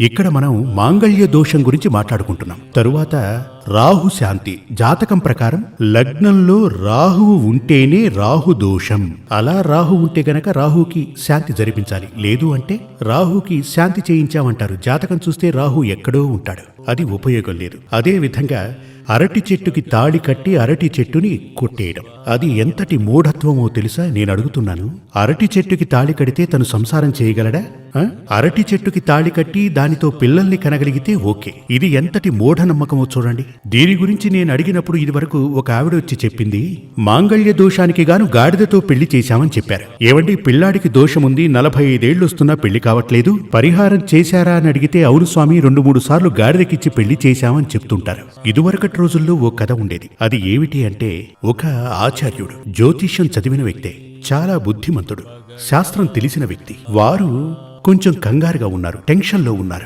ఇక్కడ మనం మాంగళ్య దోషం గురించి మాట్లాడుకుంటున్నాం. తరువాత రాహు శాంతి. జాతకం ప్రకారం లగ్నంలో రాహువు ఉంటేనే రాహు దోషం. అలా రాహు ఉంటే గనక రాహుకి శాంతి జరిపించాలి. లేదు అంటే రాహుకి శాంతి చేయించామంటారు. జాతకం చూస్తే రాహు ఎక్కడో ఉంటాడు. అది ఉపయోగం లేదు. అదే విధంగా అరటి చెట్టుకి తాళి కట్టి అరటి చెట్టుని కొట్టేయడం. అది ఎంతటి మూఢత్వమో తెలుసా? నేను అడుగుతున్నాను. అరటి చెట్టుకి తాళి కడితే తను సంసారం చేయగలడా? అరటి చెట్టుకి తాళి కట్టి దానితో పిల్లల్ని కనగలిగితే ఓకే. ఇది ఎంతటి మూఢనమ్మకమో చూడండి. దీని గురించి నేను అడిగినప్పుడు ఇదివరకు ఒక ఆవిడ వచ్చి చెప్పింది మాంగళ్య దోషానికి గాను గాడిదతో పెళ్ళి చేశామని చెప్పారు. ఏవండి పిల్లాడికి దోషముంది నలభై ఐదేళ్ళు వస్తున్నా పెళ్ళి కావట్లేదు. పరిహారం చేశారా అని అడిగితే అవును స్వామి రెండు మూడు సార్లు గాడిదకిచ్చి పెళ్ళి చేశామని చెప్తుంటారు. ఇదివరకటి రోజుల్లో ఓ కథ ఉండేది. అది ఏమిటి అంటే ఒక ఆచార్యుడు జ్యోతిష్యం చదివిన వ్యక్తే చాలా బుద్ధిమంతుడు శాస్త్రం తెలిసిన వ్యక్తి. వారు కొంచెం కంగారుగా ఉన్నారు టెన్షన్లో ఉన్నారు.